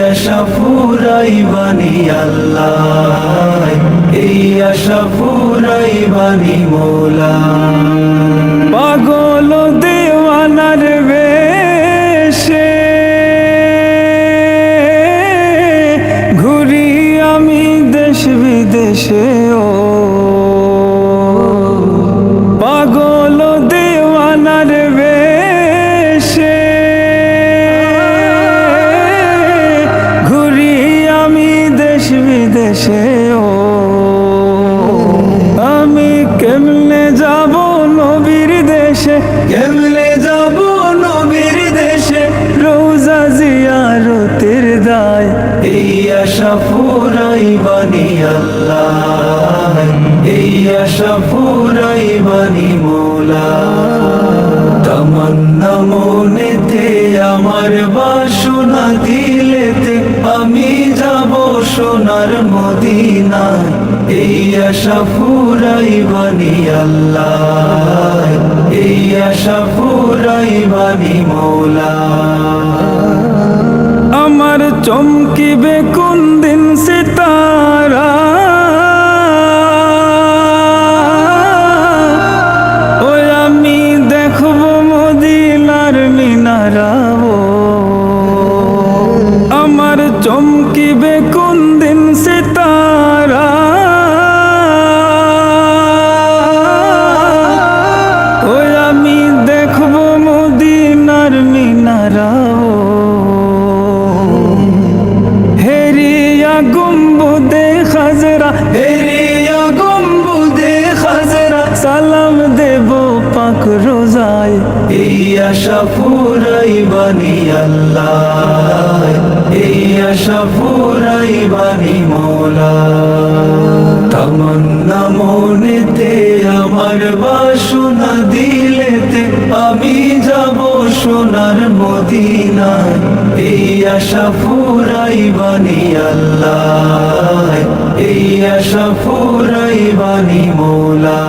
আশা ফুরাই আল্লাহ। এই আশা ফুরাই বানি মোলা। পাগল দেওয়ানার বেশে ঘুরি আমি দেশ বিদেশে আল্লাহ এই আশা ফুরাই বানি মোলা। তমন্না মনেতে আমার বাসনা দিলেতে আমি যাব সোনার মদিনায়। এই আশা বানি আল্লাহ, এই আশা ফুরাই বানি মৌলা। আমার চমকিবে কোন দিন সিতারা রোজায়। এই আশা বানি আল্লাহ। এই আশা বানি মোলা। তমন্না মনেতে আমার বাসনা দিলেতে আমি যাব সোনার মদিনায়। এই আশা ফুরাই বানি আল্লাহ। এই আশা ফুরাই বানি মোলা।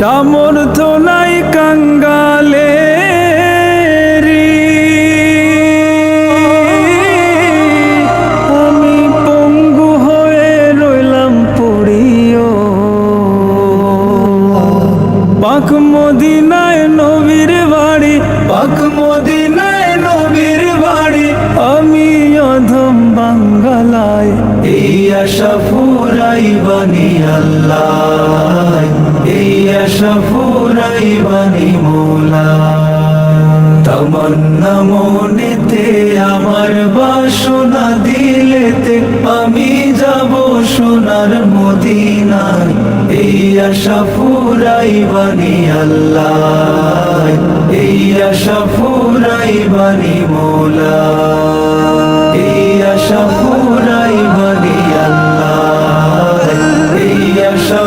চামর তো নাই কাঙ্গালে আমি পঙ্গু হয়ে রইলাম পড়িও। পাক মদিনায় নবীর বাড়ি পাক মদিনায় নবীর বাড়ি। আমি অধম বাঙ্গালায়। এই আশা ফুরাই বানি আল্লাহ। ফুরাই বানি মোলা। তমন্না মনেতে আমার বাসনা দিলেতে আমি যাব সোনার মদিনায়। এই আশা ফুরাই বানি আল্লাহ, এই আশা ফুরাই মোলা। এই আশা ফুরাই আল্লাহ, এই আশা